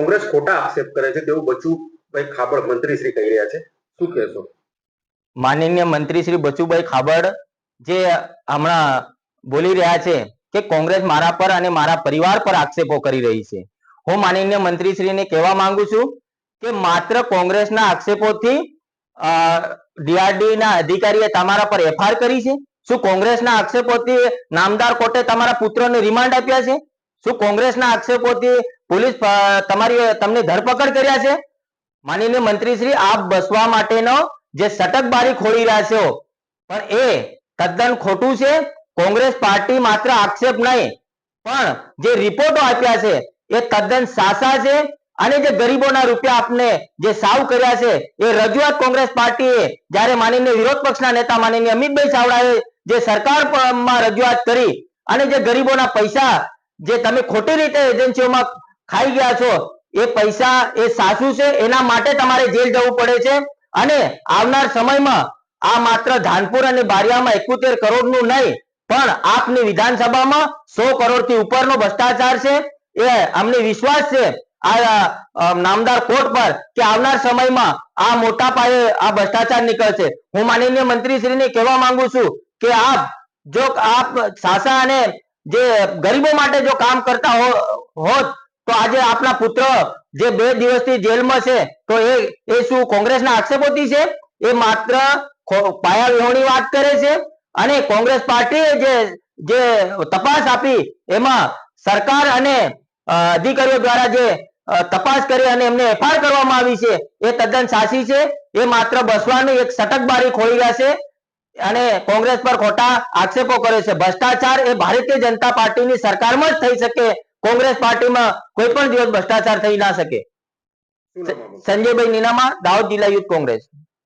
કોંગ્રેસ ખોટા આક્ષેપ કરે છે તેવું બચુભાઈ ખાબડ મંત્રી શ્રી કહી રહ્યા છે. શું કહેશો? માનનીય મંત્રી શ્રી બચુભાઈ ખાબડ જે હમણાં બોલી રહ્યા છે કે કોંગ્રેસ મારા પર અને મારા પરિવાર પર આક્ષેપો કરી રહી છે. હું માનનીય મંત્રી શ્રીને કહેવા માંગુ છું કે માત્ર કોંગ્રેસના આક્ષેપોથી ડીઆરડીના અધિકારીએ તમારા પર એફઆઈઆર કરી છે? શું કોંગ્રેસના આક્ષેપોથી નામદાર કોર્ટે તમારા પુત્રને રિમાન્ડ આપ્યા છે? શું કોંગ્રેસના આક્ષેપોથી પોલીસ તમારી તમને ધરપકડ કર્યા છે? માનનીય મંત્રીશ્રી, આપ બસવા માટેનો જે સટકબારી ખોલી રહ્યા છો, પણ એ તદ્દન ખોટું છે. કોંગ્રેસ પાર્ટી માત્ર આક્ષેપ નહીં, પણ જે રિપોર્ટો આપ્યા છે, એ તદ્દન સાસા છે. અને જે ગરીબોના રૂપિયા આપને જે સાવ કર્યા છે, એ રજૂઆત કોંગ્રેસ પાર્ટીએ જ્યારે માનીને વિરોધ પક્ષના નેતા માનીને અમિતભાઈ ચાવડાએ જે સરકારમાં રજૂઆત કરી અને જે ગરીબોના પૈસા જે તમે ખોટી રીતે એજન્સીઓમાં ખાઈ ગયા છો, એ પૈસા, એ સાચું છે, એના માટે તમારે જેલ જવું પડે છે. અને આવનાર સમયમાં આ માત્ર ધાનપુર અને બારિયામાં એકોતેર કરોડનું નહીં, પણ આપની વિધાનસભામાં સો કરોડથી ઉપરનો ભ્રષ્ટાચાર છે. એ અમને વિશ્વાસ છે આ નામદાર કોર્ટ પર કે આવનાર સમયમાં આ મોટા પાયે આ ભ્રષ્ટાચાર નીકળશે. હું માનનીય મંત્રીશ્રીને કહેવા માંગુ છું કે આપ, જો આપ સાસા અને જે ગરીબો માટે જો કામ કરતા હોત, તો આજે આપના પુત્ર જે બે દિવસથી જેલમાં છે, તો એ એ શું કોંગ્રેસના આક્ષેપોથી છે? એ માત્ર પાયા વિહોણી વાત કરે છે અને કોંગ્રેસ પાર્ટીએ જે જે તપાસ આપી, એમાં સરકાર અને અધિકારીઓ દ્વારા જે તપાસ કરી અને એમને એફઆઈઆર કરવામાં આવી છે, એ તદ્દન સાચી છે, એ માત્ર બસવાનું એક સટકબારી ખોલી રહ્યા છે અને કોંગ્રેસ પર ખોટા આક્ષેપો કરે છે. ભ્રષ્ટાચાર એ ભારતીય જનતા પાર્ટીની સરકારમાં જ થઈ શકે. કોંગ્રેસ પાર્ટીમાં કોઈ પણ દિવસ ભ્રષ્ટાચાર થઈ ના શકે? સંજયભાઈ નીનામા દાહોદ જિલ્લા યુથ કોંગ્રેસ.